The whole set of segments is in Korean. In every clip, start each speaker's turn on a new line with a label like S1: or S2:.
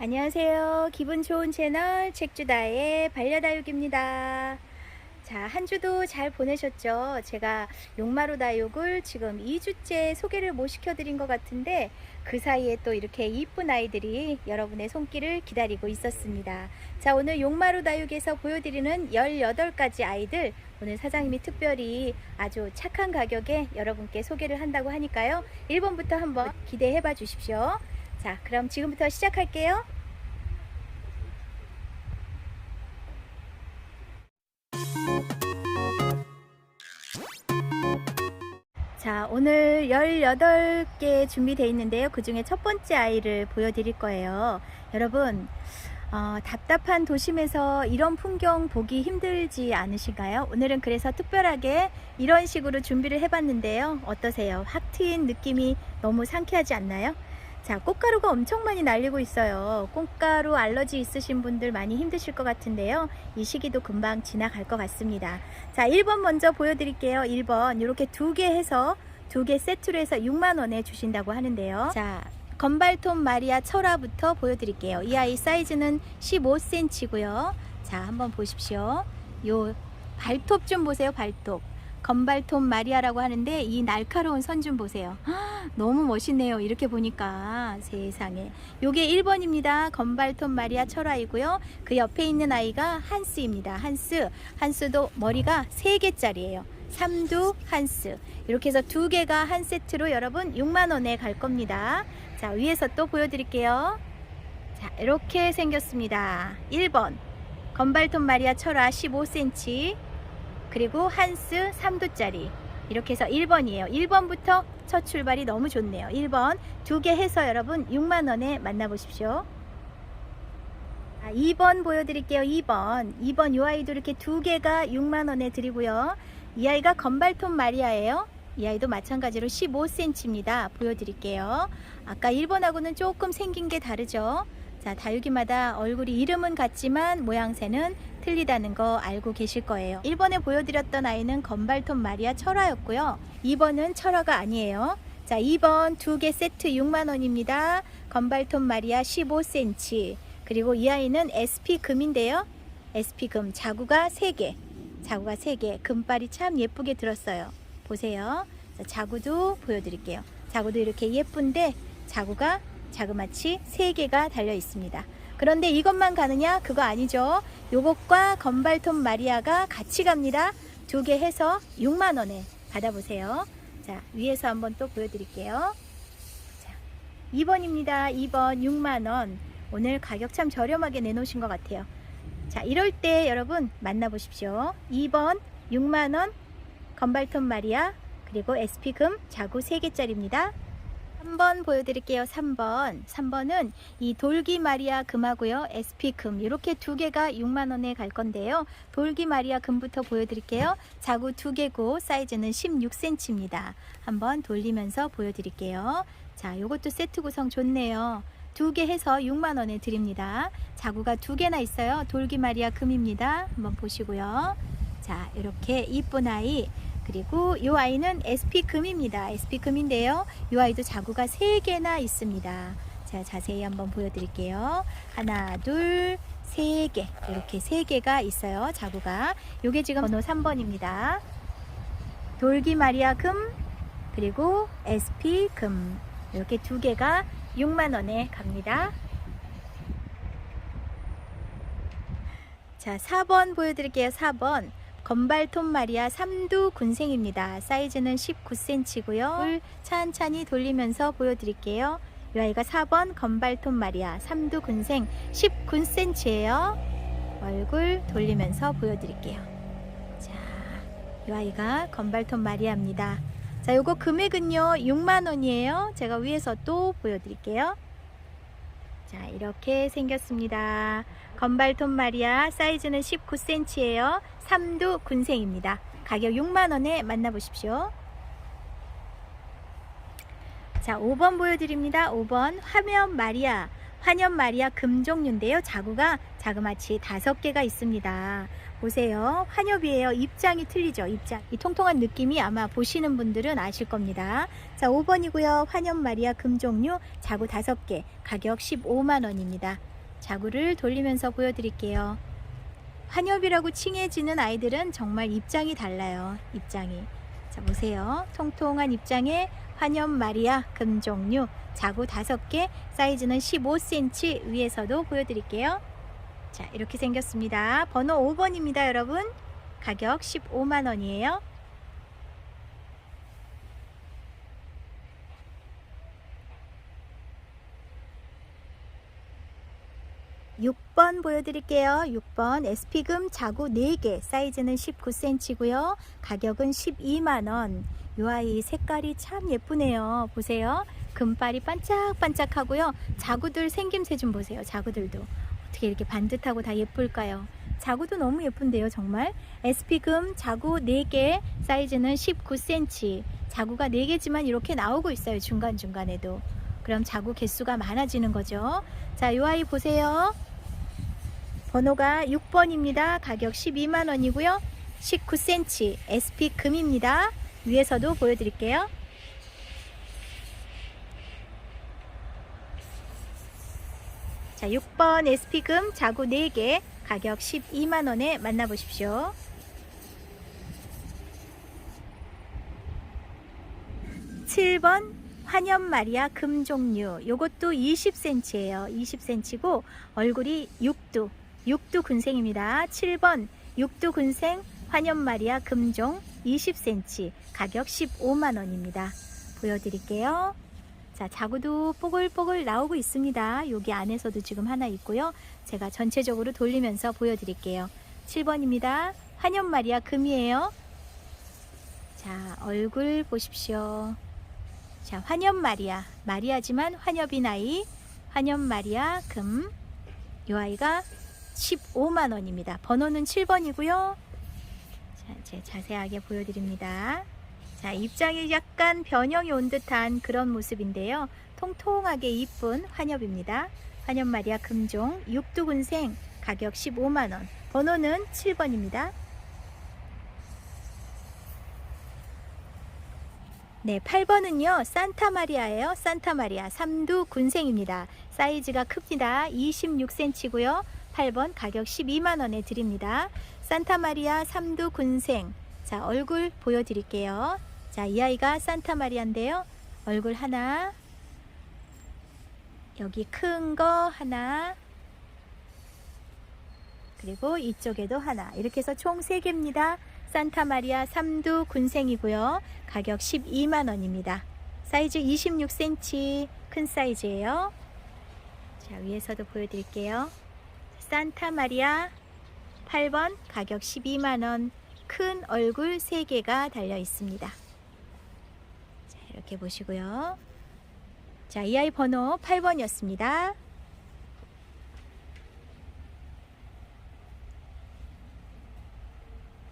S1: 안녕하세요. 기분 좋은 채널 책주다의 반려다육입니다. 자, 한 주도 잘 보내셨죠? 제가 용마루 다육을 지금 2주째 소개를 못 시켜드린 것 같은데 그 사이에 또 이렇게 이쁜 아이들이 여러분의 손길을 기다리고 있었습니다. 자, 오늘 용마루 다육에서 보여드리는 18가지 아이들 오늘 사장님이 특별히 아주 착한 가격에 여러분께 소개를 한다고 하니까요. 1번부터 한번 기대해 봐 주십시오. 자, 그럼 지금부터 시작할게요. 자, 오늘 18개 준비되어 있는데요. 그 중에 첫 번째 아이를 보여드릴 거예요. 여러분, 어, 답답한 도심에서 이런 풍경 보기 힘들지 않으신가요? 오늘은 그래서 특별하게 이런 식으로 준비를 해봤는데요. 어떠세요? 확 트인 느낌이 너무 상쾌하지 않나요? 자, 꽃가루가 엄청 많이 날리고 있어요. 꽃가루 알러지 있으신 분들 많이 힘드실 것 같은데요. 이 시기도 금방 지나갈 것 같습니다. 자, 1번 먼저 보여드릴게요. 1번. 이렇게 두 개 해서 두 개 세트로 해서 6만원에 주신다고 하는데요. 자, 건발톱 마리아 철화부터 보여드릴게요. 이 아이 사이즈는 15cm고요. 자, 한번 보십시오. 요 발톱 좀 보세요. 발톱. 건발톱 마리아라고 하는데 이 날카로운 선 좀 보세요. 헉, 너무 멋있네요. 이렇게 보니까 세상에. 요게 1번입니다. 건발톱 마리아 철화이고요. 그 옆에 있는 아이가 한스입니다. 한스. 한스도 머리가 3개짜리예요. 삼두 한스. 이렇게 해서 두 개가 한 세트로 여러분 6만 원에 갈 겁니다. 자, 위에서 또 보여드릴게요. 자, 이렇게 생겼습니다. 1번. 건발톱 마리아 철화 15cm. 그리고 한스 3두짜리. 이렇게 해서 1번이에요. 1번부터 첫 출발이 너무 좋네요. 1번. 두 개 해서 여러분 6만 원에 만나보십시오. 아, 2번 보여드릴게요. 2번. 2번 요 아이도 이렇게 두 개가 6만 원에 드리고요. 이 아이가 건발톱 마리아예요. 이 아이도 마찬가지로 15cm입니다. 보여드릴게요. 아까 1번하고는 조금 생긴 게 다르죠. 자, 다육이마다 얼굴이 이름은 같지만 모양새는 틀리다는 거 알고 계실 거예요. 1번에 보여드렸던 아이는 건발톱 마리아 철화였고요. 2번은 철화가 아니에요. 자, 2번 두 개 세트 6만원입니다. 건발톱 마리아 15cm. 그리고 이 아이는 SP 금인데요. SP 금 자구가 3개. 자구가 3개. 금발이 참 예쁘게 들었어요. 보세요. 자, 자구도 보여드릴게요. 자구도 이렇게 예쁜데 자구가 자그마치 3개가 달려 있습니다. 그런데 이것만 가느냐? 그거 아니죠. 요것과 건발톱 마리아가 같이 갑니다. 두 개 해서 6만원에 받아보세요. 자, 위에서 한번 또 보여드릴게요. 자, 2번입니다. 2번 6만원. 오늘 가격 참 저렴하게 내놓으신 것 같아요. 자, 이럴 때 여러분 만나보십시오. 2번 6만원 건발톱 마리아 그리고 SP금 자구 3개짜리입니다. 3번 보여드릴게요. 3번. 3번은 이 돌기 마리아 금하고요. SP 금 이렇게 두 개가 6만 원에 갈 건데요. 돌기 마리아 금부터 보여드릴게요. 자구 두 개고 사이즈는 16cm입니다. 한번 돌리면서 보여드릴게요. 자, 요것도 세트 구성 좋네요. 두 개 해서 6만 원에 드립니다. 자구가 두 개나 있어요. 돌기 마리아 금입니다. 한번 보시고요. 자, 이렇게 이쁜 아이 그리고 이 아이는 SP 금입니다. SP 금인데요. 이 아이도 자구가 3개나 있습니다. 자, 자세히 한번 보여드릴게요. 하나, 둘, 세 개. 이렇게 세 개가 있어요. 자구가. 요게 지금 번호 3번입니다. 돌기 마리아 금, 그리고 SP 금. 이렇게 두 개가 6만원에 갑니다. 자, 4번 보여드릴게요. 4번. 건발톱 마리아 삼두 군생입니다. 사이즈는 19cm고요. 물 찬찬히 돌리면서 보여드릴게요. 이 아이가 4번 건발톱 마리아 삼두 군생 19cm예요. 얼굴 돌리면서 보여드릴게요. 자, 이 아이가 건발톱 마리아입니다. 자, 요거 금액은요 6만 원이에요. 제가 위에서 또 보여드릴게요. 자, 이렇게 생겼습니다. 건발톱 마리아 사이즈는 19cm예요. 삼두 군생입니다. 가격 6만원에 만나보십시오. 자, 5번 보여드립니다. 5번 화면 마리아. 환연 마리아 금종류인데요. 자구가 자그마치 다섯 개가 있습니다. 보세요. 환엽이에요. 입장이 틀리죠. 입장. 이 통통한 느낌이 아마 보시는 분들은 아실 겁니다. 자, 5번이고요. 환연 마리아 금종류 자구 다섯 개. 가격 15만 원입니다. 자구를 돌리면서 보여드릴게요. 환엽이라고 칭해지는 아이들은 정말 입장이 달라요. 입장이. 자, 보세요. 통통한 입장에 환엽 마리아 금종류 자구 5개 사이즈는 15cm 위에서도 보여드릴게요. 자 이렇게 생겼습니다. 번호 5번입니다 여러분. 가격 15만원이에요. 6번 보여드릴게요. 6번 SP금 자구 4개 사이즈는 19cm고요. 가격은 12만원. 이 아이 색깔이 참 예쁘네요. 보세요. 금발이 반짝반짝하고요. 자구들 생김새 좀 보세요. 자구들도. 어떻게 이렇게 반듯하고 다 예쁠까요? 자구도 너무 예쁜데요. 정말. SP금 자구 4개 사이즈는 19cm. 자구가 4개지만 이렇게 나오고 있어요. 중간중간에도. 그럼 자구 개수가 많아지는 거죠. 자, 이 아이 보세요. 번호가 6번입니다. 가격 12만 원이고요. 19cm SP 금입니다. 위에서도 보여드릴게요. 자, 6번 SP금 자구 4개 가격 12만원에 만나보십시오. 7번 환연 마리아 금 종류. 요것도 20cm예요. 20cm고 얼굴이 육두 육두 군생입니다. 7번 육두 군생 환연 마리아 금종 20cm 가격 15만원입니다. 보여드릴게요. 자 자구도 뽀글뽀글 나오고 있습니다. 여기 안에서도 지금 하나 있고요. 제가 전체적으로 돌리면서 보여드릴게요. 7번입니다. 환연 마리아 금이에요. 자 얼굴 보십시오 자, 환엽 마리아. 마리아지만 환엽이 나이. 환엽 마리아 금. 이 아이가 15만 원입니다. 번호는 7번이고요. 자, 이제 자세하게 보여드립니다. 자, 입장이 약간 변형이 온 듯한 그런 모습인데요. 통통하게 이쁜 환엽입니다. 환엽 마리아 금종 육두군생 가격 15만 원. 번호는 7번입니다. 네, 8번은요. 산타마리아예요. 산타마리아 삼두 군생입니다. 사이즈가 큽니다. 26cm고요. 8번 가격 12만 원에 드립니다. 산타마리아 삼두 군생. 자, 얼굴 보여 드릴게요. 자, 이 아이가 산타마리아인데요. 얼굴 하나. 여기 큰 거 하나. 그리고 이쪽에도 하나. 이렇게 해서 총 3개입니다. 산타마리아 삼두 군생이고요. 가격 12만원입니다. 사이즈 26cm 큰 사이즈예요. 자, 위에서도 보여드릴게요. 산타마리아 8번 가격 12만원 큰 얼굴 3개가 달려 있습니다. 자, 이렇게 보시고요. 자, 이 아이 번호 8번이었습니다.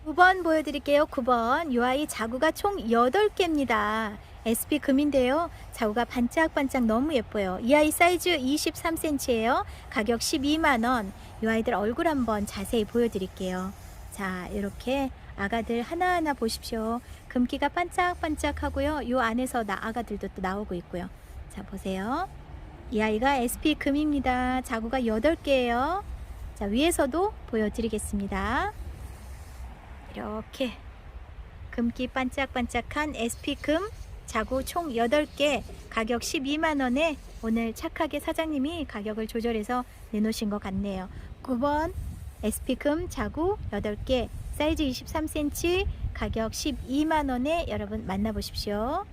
S1: 9번 보여드릴게요. 9번. 이 아이 자구가 총 8개입니다. SP 금인데요. 자구가 반짝반짝 너무 예뻐요. 이 아이 사이즈 23cm예요. 가격 12만원. 이 아이들 얼굴 한번 자세히 보여드릴게요. 자, 이렇게 아가들 하나하나 보십시오. 금기가 반짝반짝하고요. 이 안에서 나 아가들도 또 나오고 있고요. 자, 보세요. 이 아이가 SP 금입니다. 자구가 8개예요. 자, 위에서도 보여드리겠습니다. 이렇게 금기 반짝반짝한 SP금 자구 총 8개 가격 12만원에 오늘 착하게 사장님이 가격을 조절해서 내놓으신 것 같네요. 9번 SP금 자구 8개 사이즈 23cm 가격 12만원에 여러분 만나보십시오.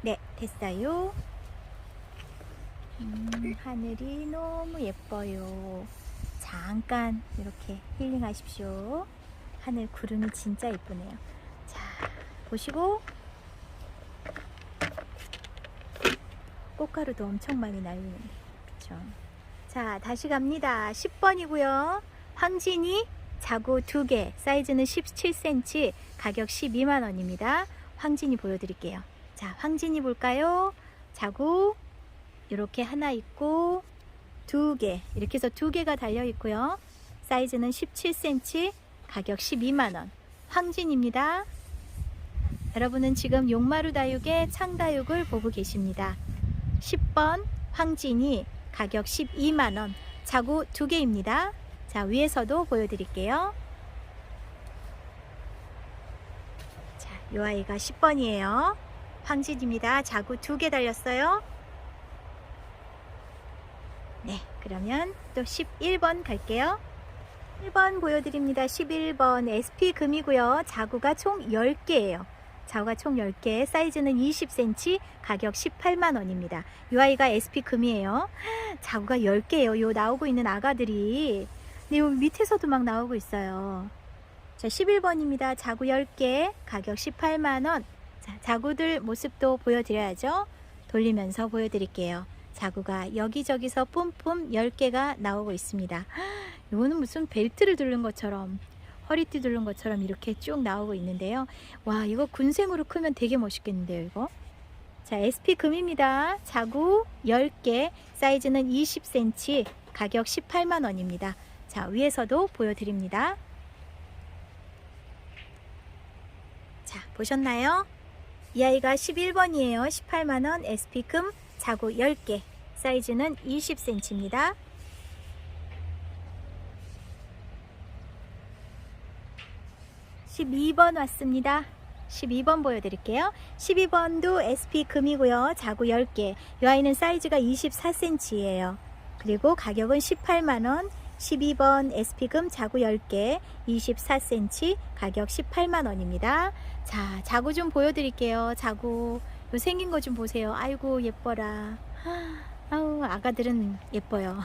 S1: 네 됐어요 음, 하늘이 너무 예뻐요. 잠깐 이렇게 힐링하십시오. 하늘 구름이 진짜 예쁘네요. 자, 보시고 꽃가루도 엄청 많이 날리는데, 그쵸? 자, 다시 갑니다. 10번이고요. 황진이 자구 2개, 사이즈는 17cm, 가격 12만 원입니다. 황진이 보여드릴게요. 자, 황진이 볼까요? 자구 이렇게 하나 있고 두 개, 이렇게 해서 두 개가 달려 있고요. 사이즈는 17cm, 가격 12만 원. 황진입니다. 여러분은 지금 용마루 다육의 창다육을 보고 계십니다. 10번 황진이 가격 12만원 자구 두 개입니다. 자 위에서도 보여드릴게요. 자, 이 아이가 10번이에요. 황진입니다. 자구 두개 달렸어요. 네, 그러면 또 11번 갈게요. 1번 보여드립니다. 11번 SP 금이고요. 자구가 총 10개예요. 자구가 총 10개, 사이즈는 20cm, 가격 18만원입니다. 이 아이가 SP 금이에요. 자구가 10개예요. 요 나오고 있는 아가들이. 근데 요 밑에서도 막 나오고 있어요. 자, 11번입니다. 자구 10개, 가격 18만원. 자, 자구들 모습도 보여드려야죠. 돌리면서 보여드릴게요. 자구가 여기저기서 뿜뿜 10개가 나오고 있습니다. 이거는 무슨 벨트를 두른 것처럼 허리띠 두른 것처럼 이렇게 쭉 나오고 있는데요. 와, 이거 군생으로 크면 되게 멋있겠는데요, 이거. 자, SP 금입니다. 자구 10개, 사이즈는 20cm, 가격 18만 원입니다. 자, 위에서도 보여드립니다. 자, 보셨나요? 이 아이가 11번이에요. 18만 원, SP 금, 자구 10개, 사이즈는 20cm입니다. 12번 왔습니다. 12번 보여드릴게요. 12번도 SP 금이고요. 자구 10개. 이 아이는 사이즈가 24cm예요. 그리고 가격은 18만원. 12번 SP 금 자구 10개. 24cm. 가격 18만원입니다. 자, 자구 좀 보여드릴게요. 자구. 요 생긴 거 좀 보세요. 아이고, 예뻐라. 아우, 아가들은 예뻐요.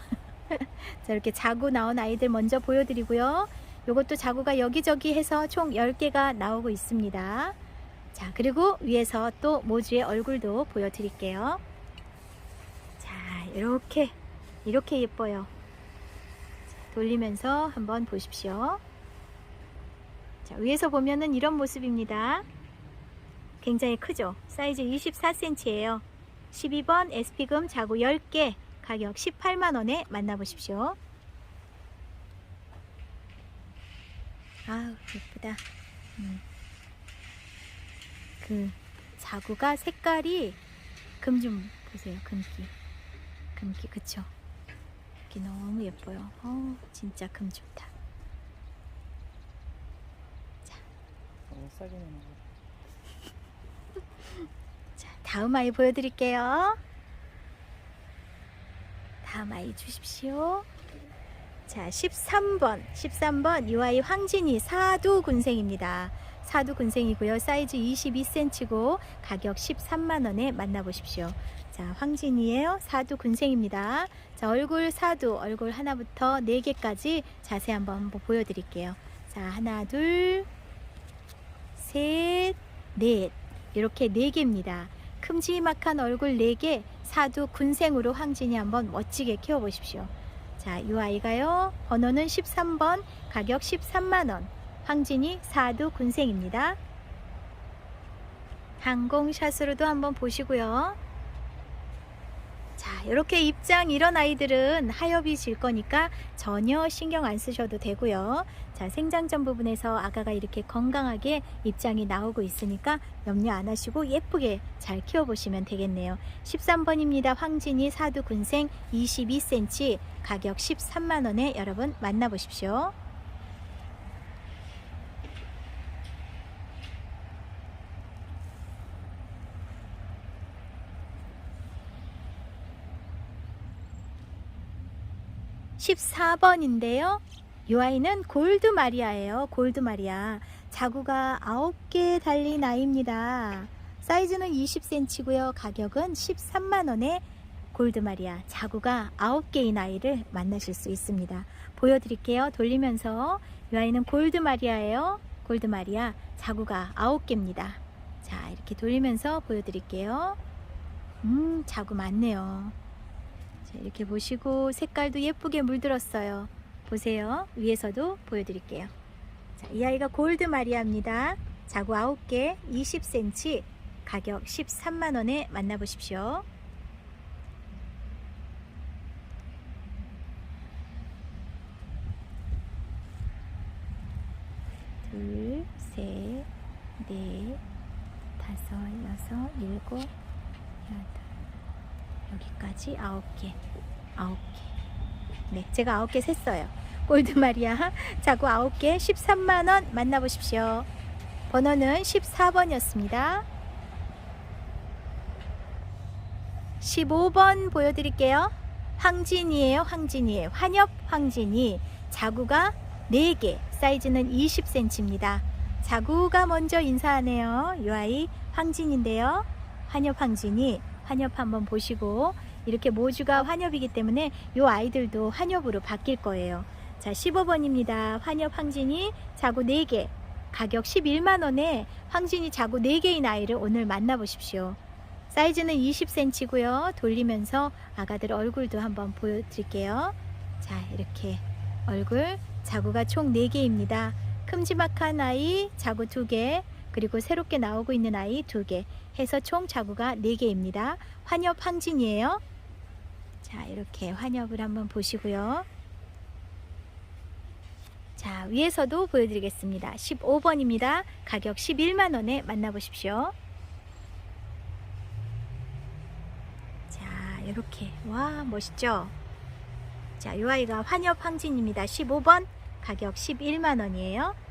S1: 자, 이렇게 자구 나온 아이들 먼저 보여드리고요. 요것도 자구가 여기저기 해서 총 10개가 나오고 있습니다. 자, 그리고 위에서 또 모주의 얼굴도 보여드릴게요. 자, 이렇게, 이렇게 예뻐요. 자, 돌리면서 한번 보십시오. 자, 위에서 보면은 이런 모습입니다. 굉장히 크죠? 사이즈 24cm예요. 12번 SP금 자구 10개, 가격 18만원에 만나보십시오. 아우 예쁘다. 음. 그 자구가 색깔이 금 좀 보세요. 금기, 금기 그쵸? 금기 너무 예뻐요. 어 진짜 금 좋다.
S2: 너무 싸게 내는 거.
S1: 자 다음 아이 보여드릴게요. 다음 아이 주십시오. 자, 13번. 13번 유아이 황진이 사두 군생입니다. 사두 군생이고요. 사이즈 22cm고 가격 13만 원에 만나보십시오. 자, 황진이에요. 사두 군생입니다. 자, 얼굴 사두, 얼굴 하나부터 네 개까지 자세히 한번 보여드릴게요. 자, 하나, 둘, 셋, 넷. 이렇게 네 개입니다. 큼지막한 얼굴 네 개, 사두 군생으로 황진이 한번 멋지게 키워보십시오. 자, 이 아이가요. 번호는 13번, 가격 13만원. 황진이 사두 군생입니다. 항공샷으로도 한번 보시고요. 자, 이렇게 입장 이런 아이들은 하엽이 질 거니까 전혀 신경 안 쓰셔도 되고요. 자, 생장전 부분에서 아가가 이렇게 건강하게 입장이 나오고 있으니까 염려 안 하시고 예쁘게 잘 키워보시면 되겠네요. 13번입니다. 황진이 사두 군생 22cm 가격 13만원에 여러분 만나보십시오. (14번인데요) 이 아이는 골드 마리아예요 골드 마리아 자구가 9개 달린 아이입니다 사이즈는 20cm고요 가격은 13만원에 골드 마리아 자구가 9개인 아이를 만나실 수 있습니다. 보여드릴게요. 돌리면서 이 아이는 골드 마리아예요. 골드 마리아 자구가 9개입니다. 자 이렇게 돌리면서 보여드릴게요. 음 자구 많네요. 자, 이렇게 보시고 색깔도 예쁘게 물들었어요. 보세요. 위에서도 보여드릴게요. 자, 이 아이가 골드 마리아입니다. 자구 9개 20cm 가격 13만원에 만나보십시오. 둘, 셋, 넷, 다섯, 여섯, 일곱, 여덟, 여기까지 아홉 개, 아홉 개. 네, 제가 아홉 개 셌어요. 골드마리아 자구 아홉 개 13만 원 만나보십시오. 번호는 14번이었습니다. 15번 보여드릴게요. 황진이에요, 황진이. 환엽 황진이. 자구가 4개, 사이즈는 20cm입니다. 자구가 먼저 인사하네요. 이 아이 황진인데요. 환엽 황진이. 환엽 한번 보시고 이렇게 모주가 환엽이기 때문에 이 아이들도 환엽으로 바뀔 거예요. 자, 15번입니다. 환엽 황진이 자구 4개. 가격 11만원에 황진이 자구 4개인 아이를 오늘 만나보십시오. 사이즈는 20cm고요. 돌리면서 아가들 얼굴도 한번 보여드릴게요. 자, 이렇게 얼굴 자구가 총 4개입니다. 큼지막한 아이 자구 2개, 그리고 새롭게 나오고 있는 아이 2개 해서 총 자구가 4개입니다. 환엽 황진이에요. 자, 이렇게 환엽을 한번 보시고요. 자, 위에서도 보여드리겠습니다. 15번입니다. 가격 11만원에 만나보십시오. 자, 이렇게. 와, 멋있죠? 자, 이 아이가 환엽 황진입니다. 15번. 가격 11만원이에요. 자,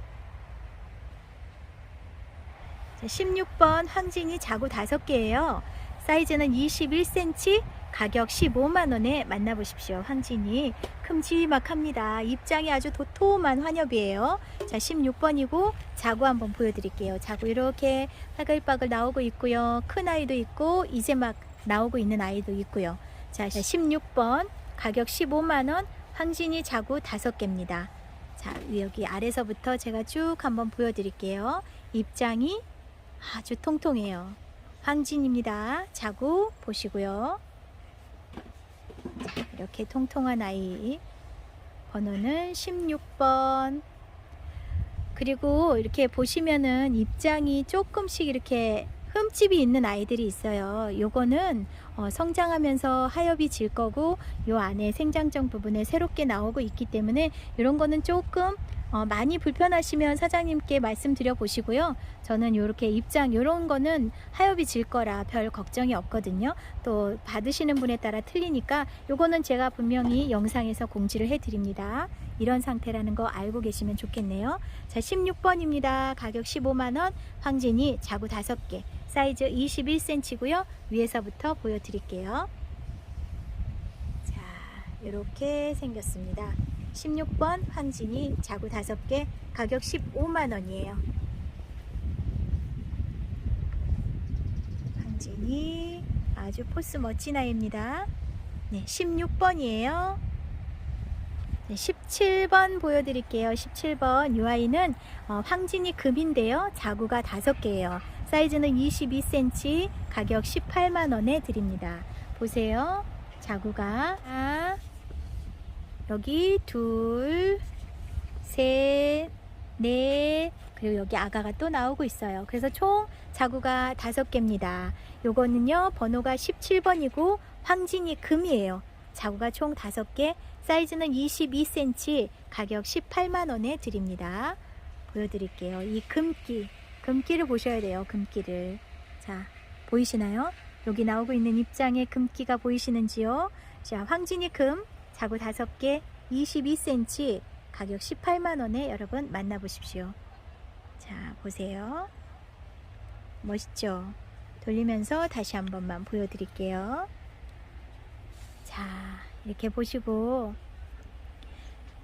S1: 16번 황진이 자구 5개예요. 사이즈는 21cm, 가격 15만원에 만나보십시오. 황진이 큼지막합니다. 입장이 아주 도톰한 환엽이에요. 자, 16번이고 자구 한번 보여드릴게요. 자구 이렇게 빠글빠글 나오고 있고요. 큰 아이도 있고 이제 막 나오고 있는 아이도 있고요. 자, 16번 가격 15만원 황진이 자구 5개입니다. 자, 여기 아래서부터 제가 쭉 한번 보여드릴게요. 입장이 아주 통통해요. 황진입니다. 자구 보시고요. 자, 이렇게 통통한 아이. 번호는 16번. 그리고 이렇게 보시면은 입장이 조금씩 이렇게 흠집이 있는 아이들이 있어요. 요거는 어, 성장하면서 하엽이 질 거고 요 안에 생장정 부분에 새롭게 나오고 있기 때문에 이런 거는 조금 어, 많이 불편하시면 사장님께 말씀드려 보시고요. 저는 이렇게 입장 이런 거는 하엽이 질 거라 별 걱정이 없거든요. 또 받으시는 분에 따라 틀리니까 요거는 제가 분명히 영상에서 공지를 해 드립니다. 이런 상태라는 거 알고 계시면 좋겠네요. 자, 16번입니다. 가격 15만 원. 황진이 자구 5개. 사이즈 21cm고요. 위에서부터 보여 드릴게요. 자, 이렇게 생겼습니다. 16번 황진이 자구 5개 가격 15만 원이에요. 황진이 아주 포스 멋진 아이입니다. 네, 16번이에요. 네, 17번 보여드릴게요. 17번 이 아이는 어, 황진이 금인데요. 자구가 5개예요. 사이즈는 22cm, 가격 18만 원에 드립니다. 보세요. 자구가 아, 여기 둘, 셋, 넷, 그리고 여기 아가가 또 나오고 있어요. 그래서 총 자구가 다섯 개입니다. 요거는요, 번호가 17번이고, 황진이 금이에요. 자구가 총 다섯 개, 사이즈는 22cm, 가격 18만원에 드립니다. 보여드릴게요. 이 금기, 금기를 보셔야 돼요. 금기를. 자, 보이시나요? 여기 나오고 있는 입장의 금기가 보이시는지요? 자, 황진이 금, 자구 5개 22cm 가격 18만원에 여러분 만나보십시오. 자, 보세요. 멋있죠? 돌리면서 다시 한 번만 보여드릴게요. 자, 이렇게 보시고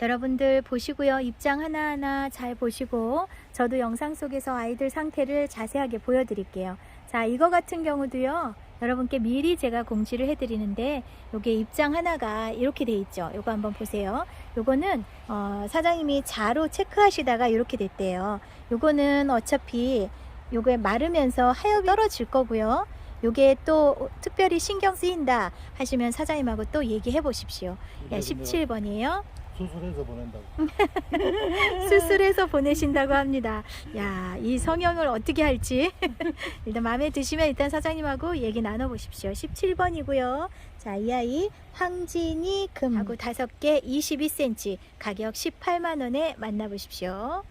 S1: 여러분들 보시고요. 입장 하나하나 잘 보시고 저도 영상 속에서 아이들 상태를 자세하게 보여드릴게요. 자, 이거 같은 경우도요. 여러분께 미리 제가 공지를 해드리는데 요게 입장 하나가 이렇게 돼 있죠. 요거 한번 보세요. 요거는 어, 사장님이 자로 체크하시다가 이렇게 됐대요. 요거는 어차피 요게 마르면서 하엽이 떨어질 거고요. 요게 또 특별히 신경 쓰인다 하시면 사장님하고 또 얘기해 보십시오. 야, 17번이에요.
S3: 수술해서 보낸다고.
S1: 수술해서 보내신다고 합니다. 야, 이 성형을 어떻게 할지 일단 마음에 드시면 일단 사장님하고 얘기 나눠보십시오. 17번이고요. 자, 이 아이 황진이 금 하고 다섯 개 22cm 가격 18만 원에 만나보십시오.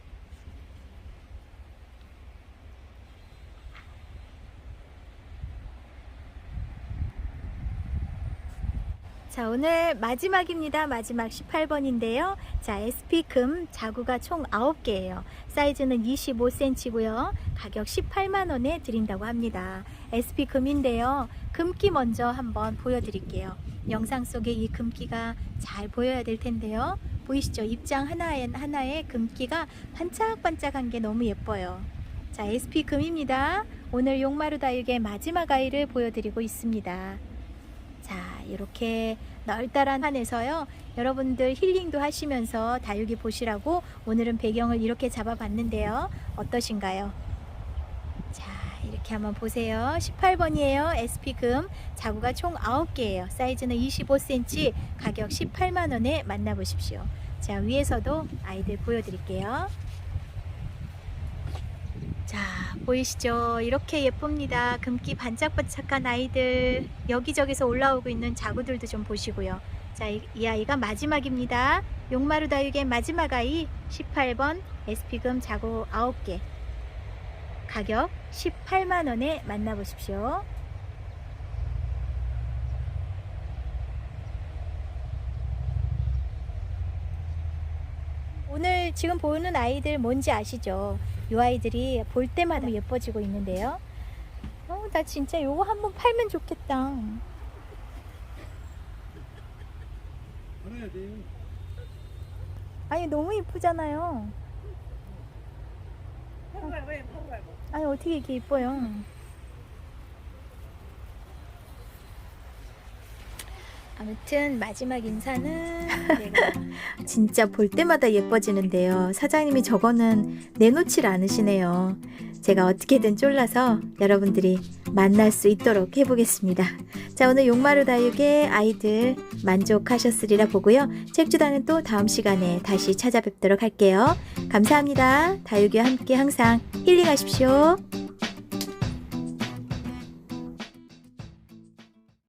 S1: 자, 오늘 마지막입니다. 마지막 18번인데요. 자, SP 금 자구가 총 9개예요. 사이즈는 25cm고요. 가격 18만 원에 드린다고 합니다. SP 금인데요. 금기 먼저 한번 보여드릴게요. 영상 속에 이 금기가 잘 보여야 될 텐데요. 보이시죠? 입장 하나에 하나에 금기가 반짝반짝한 게 너무 예뻐요. 자, SP 금입니다. 오늘 용마루 다육의 마지막 아이를 보여드리고 있습니다. 자, 이렇게 널따란 판에서요. 여러분들 힐링도 하시면서 다육이 보시라고 오늘은 배경을 이렇게 잡아봤는데요. 어떠신가요? 자, 이렇게 한번 보세요. 18번이에요. SP금. 자구가 총 9개예요. 사이즈는 25cm, 가격 18만 원에 만나보십시오. 자, 위에서도 아이들 보여드릴게요. 자, 보이시죠? 이렇게 예쁩니다. 금기 반짝반짝한 아이들 여기저기서 올라오고 있는 자구들도 좀 보시고요. 자, 이, 이 아이가 마지막입니다. 용마루 다육의 마지막 아이 18번 SP금 자구 9개 가격 18만 원에 만나보십시오. 지금 보는 아이들 뭔지 아시죠? 이 아이들이 볼 때마다 예뻐지고 있는데요. 어, 나 진짜 요거 한번 팔면 좋겠다. 아니 너무 이쁘잖아요. 아니 어떻게 이렇게 이뻐요? 아무튼 마지막 인사는 내가 진짜 볼 때마다 예뻐지는데요. 사장님이 저거는 내놓질 않으시네요. 제가 어떻게든 쫄라서 여러분들이 만날 수 있도록 해보겠습니다. 자, 오늘 용마루 다육의 아이들 만족하셨으리라 보고요. 책주단은 또 다음 시간에 다시 찾아뵙도록 할게요. 감사합니다. 다육이와 함께 항상 힐링하십시오.